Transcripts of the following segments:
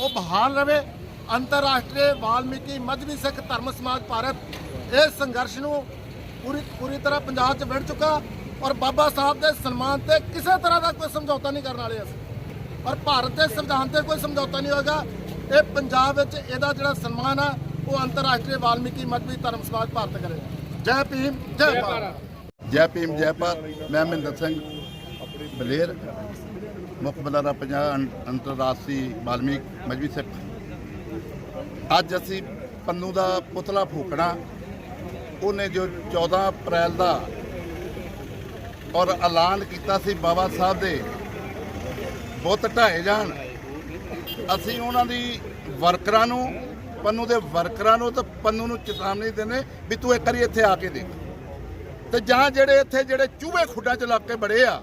ਉਹ ਬਹਾਲ ਰਵੇ। ਅੰਤਰਰਾਸ਼ਟਰੀ ਵਾਲਮੀਕੀ ਮਜਬੀ ਸਿੱਖ ਧਰਮ ਸਮਾਜ ਭਾਰਤ ਇਹ ਸੰਘਰਸ਼ ਨੂੰ ਪੂਰੀ ਪੂਰੀ ਤਰ੍ਹਾਂ ਪੰਜਾਬ 'ਚ ਵਿੜ ਚੁੱਕਾ ਔਰ ਬਾਬਾ ਸਾਹਿਬ ਦੇ ਸਨਮਾਨ ਤੇ ਕਿਸੇ ਤਰ੍ਹਾਂ ਦਾ ਕੋਈ ਸਮਝੌਤਾ ਨਹੀਂ ਕਰਨ ਵਾਲੇ ਅਸੀਂ। ਔਰ ਭਾਰਤ ਦੇ ਸੰਵਿਧਾਨ ਤੇ ਕੋਈ ਸਮਝੌਤਾ ਨਹੀਂ ਹੋਏਗਾ। ਇਹ ਪੰਜਾਬ ਵਿੱਚ ਇਹਦਾ ਜਿਹੜਾ ਸਨਮਾਨ ਆ, ਉਹ ਅੰਤਰਰਾਸ਼ਟਰੀ ਵਾਲਮੀਕੀ ਮਜਬੀ ਧਰਮ ਸਮਾਜ ਭਾਰਤ ਕਰੇ। ਜੈ ਭੀਮ, ਜੈ ਭਾਰਤ। ਜੈ ਭੀਮ, ਜੈ ਭਾਰਤ। ਮੈਂ ਮਹਿੰਦਰ ਸਿੰਘ ਬਲੇਰ। ਮੁੱਖ ਬੁਲਾਰਾ ਪੰਜਾਬ ਅੰ- ਅੰਤਰਰਾਸ਼ਟਰੀ ਵਾਲਮੀਕ ਮਜਬੀ ਸਿੱਖ। ਅੱਜ ਅਸੀਂ ਪੰਨੂ ਦਾ ਪੁਤਲਾ ਫੂਕਣਾ। ਉਹਨੇ ਜੋ 14 ਅਪ੍ਰੈਲ ਦਾ ਔਰ ਐਲਾਨ ਕੀਤਾ ਸੀ ਬਾਬਾ ਸਾਹਿਬ ਦੇ ਬੁੱਤ ਢਾਏ ਜਾਣ, ਅਸੀਂ ਉਹਨਾਂ ਦੀ ਵਰਕਰਾਂ ਨੂੰ, ਪੰਨੂ ਦੇ ਵਰਕਰਾਂ ਨੂੰ ਤੇ ਪੰਨੂ ਨੂੰ ਚੇਤਾਵਨੀ ਦਿੰਦੇ ਵੀ ਤੂੰ ਇੱਕ ਵਾਰੀ ਇੱਥੇ ਆ ਕੇ ਦੇਖ। ਤੇ ਜਾਂ ਜਿਹੜੇ ਇੱਥੇ ਜਿਹੜੇ ਚੂਹੇ ਖੁੱਡਾਂ ਚ ਲੱਗ ਕੇ ਬੜੇ ਆ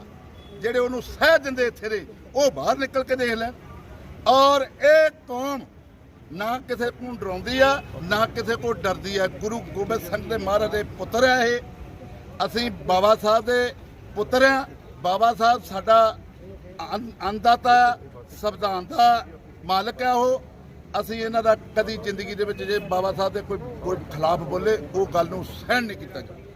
ਜਿਹੜੇ ਉਹਨੂੰ ਸਹਿ ਦਿੰਦੇ ਇੱਥੇ ਦੇ ਉਹ ਬਾਹਰ ਨਿਕਲ ਕੇ ਦੇਖ ਲੈ। ਔਰ ਇਹ ਕੌਮ ਨਾ ਕਿਸੇ ਨੂੰ ਡਰਾਉਂਦੀ ਆ ਨਾ ਕਿਸੇ ਕੋ ਡਰਦੀ ਆ। ਗੁਰੂ ਗੋਬਿੰਦ ਸਿੰਘ ਦੇ ਮਹਾਰਾਜ ਦੇ ਪੁੱਤਰ ਆ ਇਹ। ਅਸੀਂ ਬਾਬਾ ਸਾਹਿਬ ਦੇ ਪੁੱਤਰ ਆ। ਬਾਬਾ ਸਾਹਿਬ ਸਾਡਾ ਅੰਨ- ਅੰਨਦਾਤਾ ਆ, ਸੰਵਿਧਾਨ ਦਾ ਮਾਲਕ ਆ ਉਹ। ਅਸੀਂ ਇਹਨਾਂ ਦਾ ਕਦੀ ਜ਼ਿੰਦਗੀ ਦੇ ਵਿੱਚ ਜੇ ਬਾਬਾ ਸਾਹਿਬ ਦੇ ਕੋਈ ਕੋਈ ਖਿਲਾਫ ਬੋਲੇ ਉਹ ਗੱਲ ਨੂੰ ਸਹਿਣ ਨਹੀਂ ਕੀਤਾ ਜਾਂਦਾ।